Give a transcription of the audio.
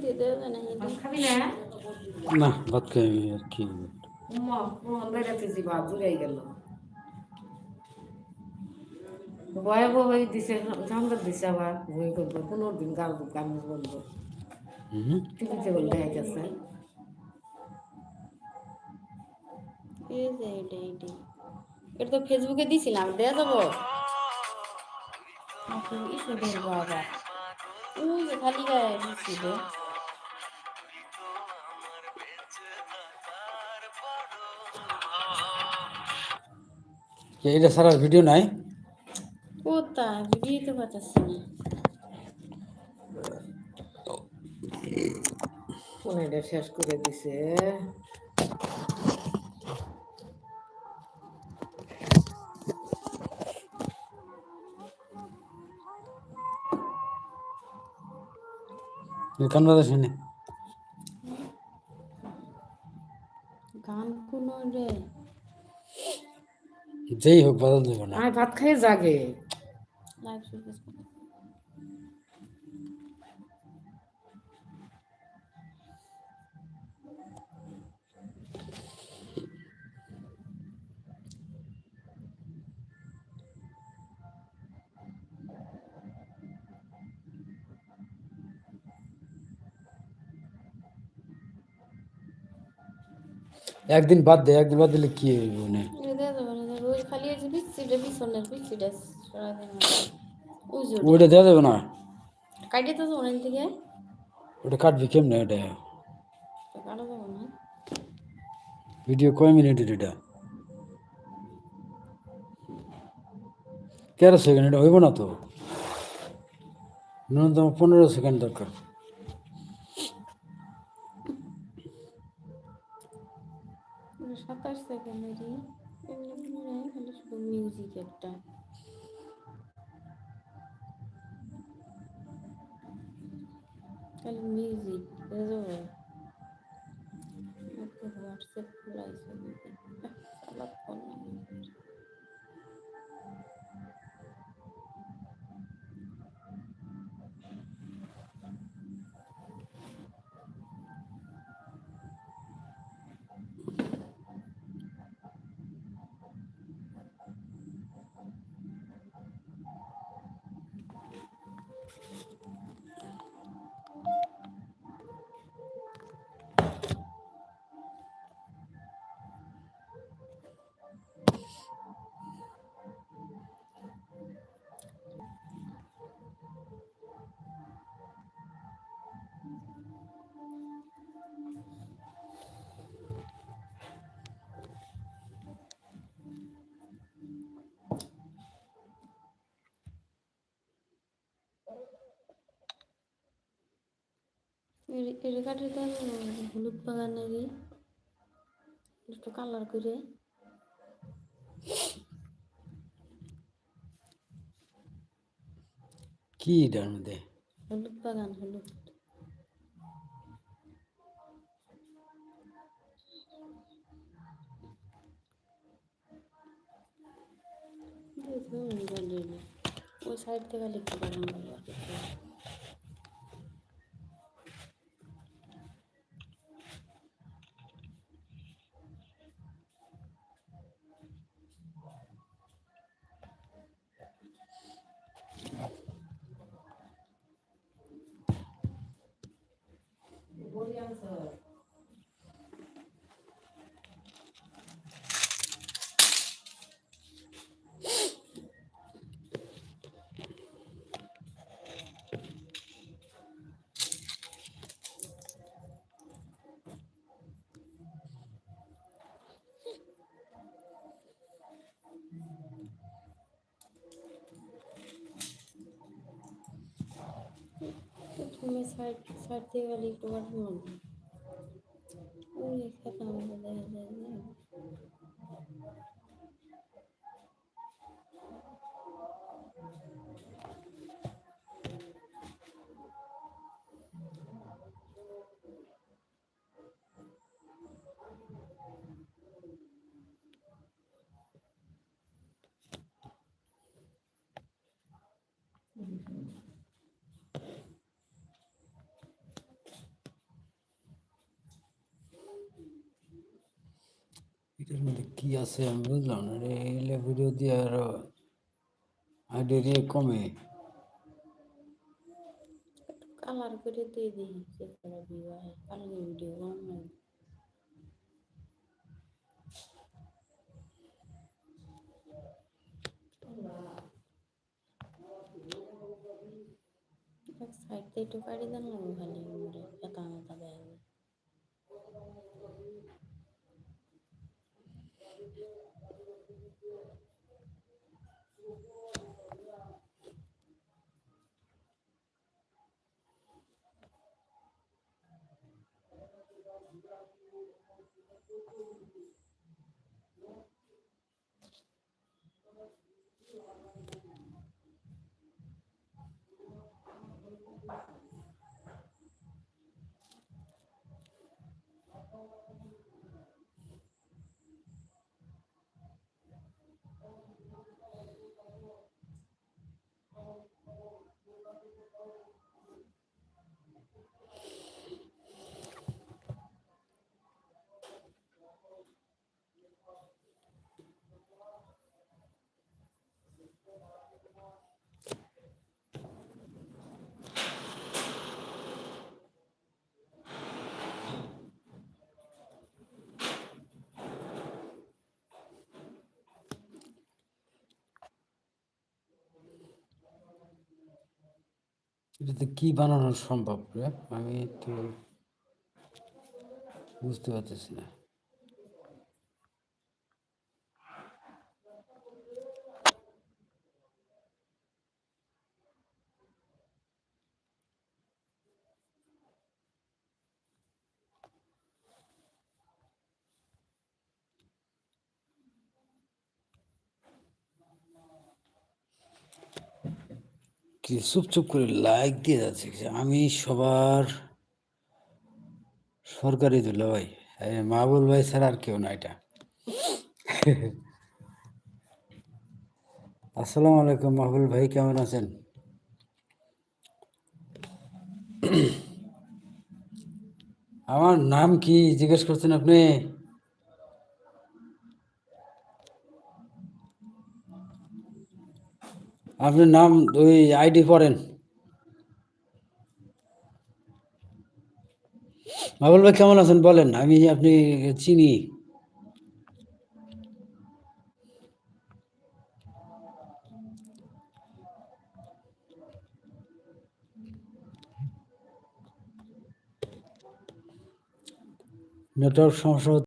দিয়ে দেওয়া যায় না ভাত খাই আর কি। মোহন বেড়াতেছি ভাত গেল। ভয়াবহ হয়ে দিছে ঝামদার দিছে আবার ভয় করব পনেরো দিন গাল গান বলব। হুম। টিভিতে বলে দেখা গেছে এই যে এটা তো ফেসবুকে দিছিলাম দেয়া যাব? আবার। ওই যে খালি গায়ে দিছিল এটা সারা ভিডিও নাই? কোথায় ভিডিও তো পাচ্ছি না ফোনেটা শেষ করে দিছে কান্না শুনে গান কোনো রে যেই হোক বদল দেবো না আমি ভাত খাই জাগে লাইভ শুরু করতে একদিন বাদ দে একদিন বাদ দিলে কি হইব না ওই খালি যে বিচ্ছিটা পিছনের বিচ্ছিটা ওইটা দেওয়া যাবে না কাটিয়ে তো ওখান থেকে ওটা কাটবি কেমনে এটা কাটা যাবে না ভিডিও কয় মিনিটের এটা তেরো সেকেন্ড এটা হইব না তো ন্যূনতম পনেরো সেকেন্ড দরকার সাতাশ সেকেন্ডেরই মিউজিক একটা খালি মিউজিক বুঝতে হোয়াটসঅ্যাপ খোলাইছে এটা কাটিয়ে দেন হলুদ বাগানেরই একটু কালার করে কি এটার মধ্যে হলুদ বাগান হলুদ ওই সাইড থেকে লিখতে পারেন ভালো আর কিছু। প্রথমে সাইড সাইড থেকে গেলে একটু বাটন লাগবে ওই খেতে আমাদের এটার মধ্যে কি আছে আমি বুঝলাম না এলে ভিডিও দিয়ে আরও আইডি কমে। কালার করে দিয়ে দিই বিবাহ কালকে ভিডিও বানাই এক সাইড থেকে একটু কাটি দেন লাগবে খালি উমরে পাতা মাথা এটাতে কি বানানো সম্ভব রে? আমি তো বুঝতে পারতেছি না। কি চুপ চুপ করে লাইক দিয়ে যাচ্ছে আমি সবার সরকারি দিল ভাই। মাহবুল ভাই ছাড়া আর কেউ না এটা। আসসালামু আলাইকুম মাহবুল ভাই, কেমন আছেন? আমার নাম কি জিজ্ঞেস করছেন আপনি? আপনার নাম, ওই আইডি পড়েন মাহবুল ভাই কেমন আছেন বলেন? আমি, আপনি চিনি। নেটওয়ার্ক সমস্যা